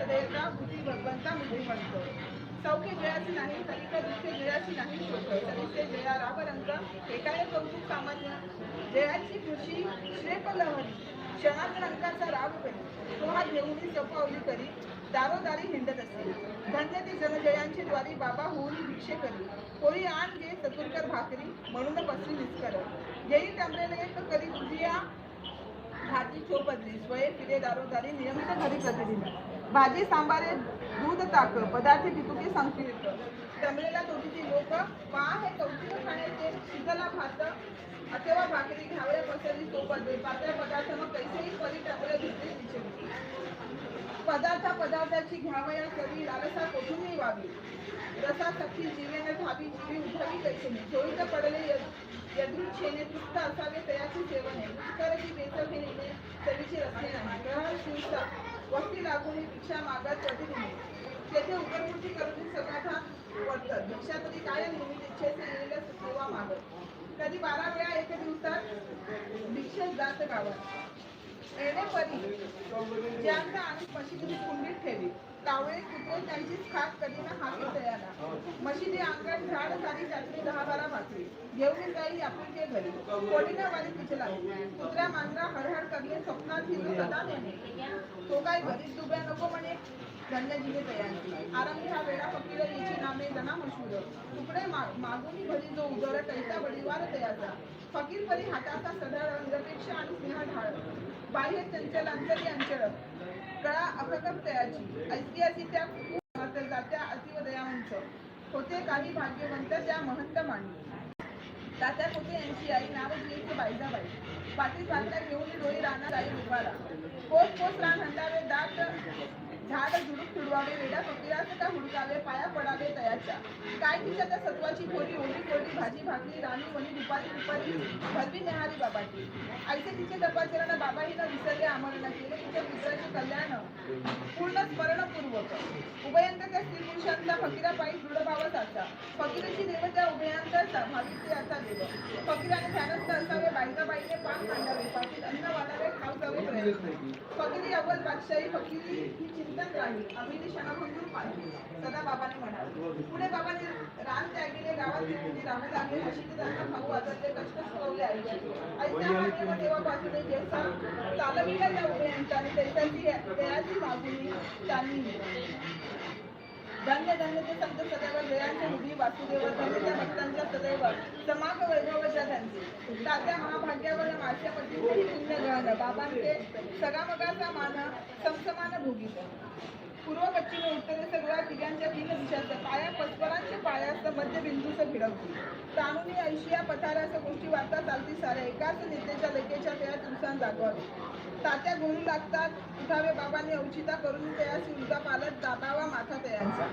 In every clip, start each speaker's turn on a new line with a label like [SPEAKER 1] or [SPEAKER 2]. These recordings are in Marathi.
[SPEAKER 1] सदैवता बुद्धी भगवंता मुली म्हणतो चौके जयाची नाही तरीका दुःखे जयाची नाही शोक तरी ते जया राव एकाने कौतुक सामान्य. जयाची खुशी श्रेपलहरी. क्षणात रंगाचा राग करी तो हा घेऊन सपावली करी. दारोदारी हिंडत असे. धन्य ती जनजयांची द्वारी बाबा होऊन भिक्षे करी. कोळी आण घे चतुरकर भाकरी. म्हणून बसली निस्कर. येई टमरेले एक करी तुझी भाजी बदली स्वयं फिरे दारोदारी नियमित घरी प्रतिदिन भाजी सांबारे दूध ताक पदार्थ पितुके संकीर्त टमरेला तोटीची लोक पा हे कौतुक खाण्याचे शिजला भात अथवा भाकरी घावड्या पसरली चोपदली पातळ पदार्थ मग कैसेही परी टमरे दुसरी पदार्थ पदार्थाची घ्यावया करी लालसा कोठूनही व्हावी रसा सखी जीवेन धावी जीवी उठावी कैसे चोळीत पडले यदृच्छेने तृप्त असावे तयाचे सेवने आहे. की बेचव हे नेणे चवीची रसणे नाही. ग्रहण शिवसा वस्ती लागून भिक्षा मागत प्रतिदिने तेथे उदरपूर्ती करून सकाठा पडतं भिक्षा तरी काय नेहमी इच्छेचे येईल सेवा मागत. कधी बारा वेळा एका दिवसात? भिक्षेत जात गावात. येणे परी. ज्यांना आणि मशिदी कुंडीत ठेवी कावळे कुत्रे त्यांचीच खात कधी ना हाती तयारा. मशिदी अंगण झाड झाली त्यातली दहा बारा वाजली घेऊन जाई आपुलके घरी. कोडीना वाली पिचला. कुत्र्या मांजरा हरहर करले स्वप्नात हिरू सदा नेणे. तो काय घरी दुब्या नको म्हणे? धन्य तयार तयारी आरंभी हा वेळा फकीर याची नामे जना मशहूर. तुकडे मागुनी भरी जो उदर तैसा बळीवार तयाचा फकीर परी हाताचा सदा रंगपेक्षा आणि स्नेह ढाळ. बाह्य चंचल अंतरी अंचळ कळा अप्रकट तयाची. ऐतिहासिक त्या जात्या अतिव दयावंत. होते काही भाग्यवंत त्या महंत मांडी तात्या होते यांची आई नाव जी बाईजाबाई. पाठी पाटल्या घेऊन डोळी राहणार आई उभारा. कोस कोस रान हंडावे झाड झुडूप तुडवावे वेडा फकीराचं का हुडकावे पाया पडावे तयाच्या. काय तिच्या त्या सत्वाची खोडी ओली कोरडी भाजी भाकरी राणी वणी दुपारी दुपारी भरवी नेहारी बाबाची. ऐसे तिचे तपाचरण बाबाही न विसरले आम्हाला केले तिच्या पुत्राचे कल्याण. स्मरणपूर्वक उभयंत त्या स्त्री पुरुषांचा फकीरा पायी दृढभाव साचा फकीराची देवता उभयांतरचा भाविक असा देव. फकीराने ध्यानस्थ असावे बायका बाईने पान मांडावे पाठीत अन्न वाढावे खाऊ जावे प्रयत्न. फकीरी अव्वल बादशाही फकीरी ही चिंतन राहील अभिनी क्षणभंगूर पाहिजे सदा बाबाने म्हणाले पुढे बाबाने रान त्यागिले गावात येऊन राहू लागले अशी त्यांना खाऊ आदरले कष्ट सुरवले आईचे ऐसा मागे देवा बाजूने जेवसा चालविला त्या उभयांताने दयाची मागुनी त्यांनी धन्य धन्य ते संत सदैव जयांचे हृदय वासुदेव भक्तांच्या सदैव. समाग वैभवच्या त्यांचे तात्या महाभाग्यावर माझ्या पुण्य बाबांचे सगामगाचा मान समसमान भोगीत पूर्व पश्चिम उत्तरे सगळ्या तिघांच्या तीन दिशांचा पाया मध्यबिंदूचं पायास मध्य बिंदूचं भिडवते तानुनी ऐशिया पथारास गोष्टी वार्ता चालती साऱ्या. एकाच नेत्याच्या लेखेच्या त्या दिवसांत जागवावे तात्या घोरू लागतात उठावे बाबांनी औचिता करून तयास उलटा पालत दाबावा माथा तयाचा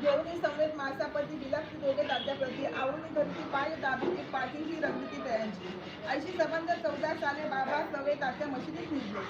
[SPEAKER 1] घेऊनी समेत मासापती विलक्षी दोघे तात्याप्रती आवडून धरती पाय दाबीची पाठी ही रंगती तयांची अशी संबंध चौदा साले बाबा सवे तात्या मशिदीत निघले.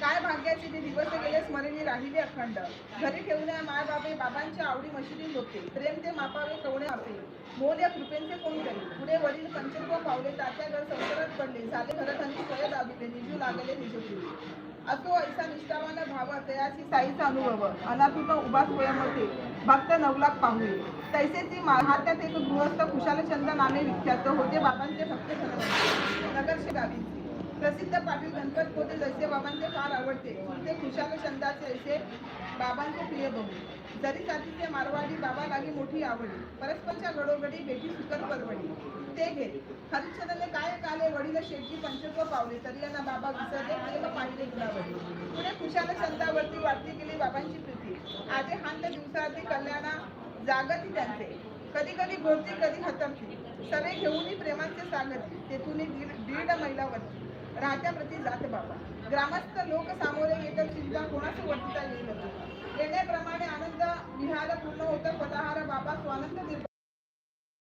[SPEAKER 1] काय भाग्याचे ते दिवस गेले स्मरणी राहिले अखंड. घरी ठेवून माय बाबे बाबांच्या आवडी मशिदीत होते प्रेम ते मापावे कवणे आपे मोल या कृपेंचे कोण करी? पुढे वडील पंचत्व पावले तात्या घर संसारात पडले. झाले घरधनी स्वय दाबिले. निजू लागले निजपुरी असो ऐसा निष्ठावान भाव तयाची साईचा अनुभव. अनातूत उभा स्वयंमध्ये भक्त नवलाख पाहुणे. तैसे ती महात्यात एक गृहस्थ कुशालचंद नामे विख्यात. होते बाबांचे भक्त नगरशे नगरचे गावीचे प्रसिद्ध पाटील गणपत पोते जैसे बाबांचे फार आवडते. ते खुशालचंदाचे असे बाबांचे प्रिय बघू जरी जातीचे मारवाडी बाबा लागी मोठी आवडी. परस्परच्या घडोघडी बेटी सुकर परवडी. ते घे हरिश्चंद्रने काय काले वडील शेती पंचत्व पावले. तरी यांना बाबा विसरले प्रेम पाहिले गुलावडी पुढे खुशाल छंदावरती वाढती गेली बाबांची प्रीती. आजे हांत दिवसाआधी कल्याणा जागती त्यांचे. कधी कधी घोरती कधी हतरती. सवे घेऊनही प्रेमाचे सागती. तेथून दीड दीड वरती राहत्या जात बाबा. ग्रामस्थ लोक सामोरे येतात चिंता कोणास वर्तिता येईल येण्याप्रमाणे आनंद विहार पूर्ण होतं. फलाहार बाबा स्वानंद निर्भय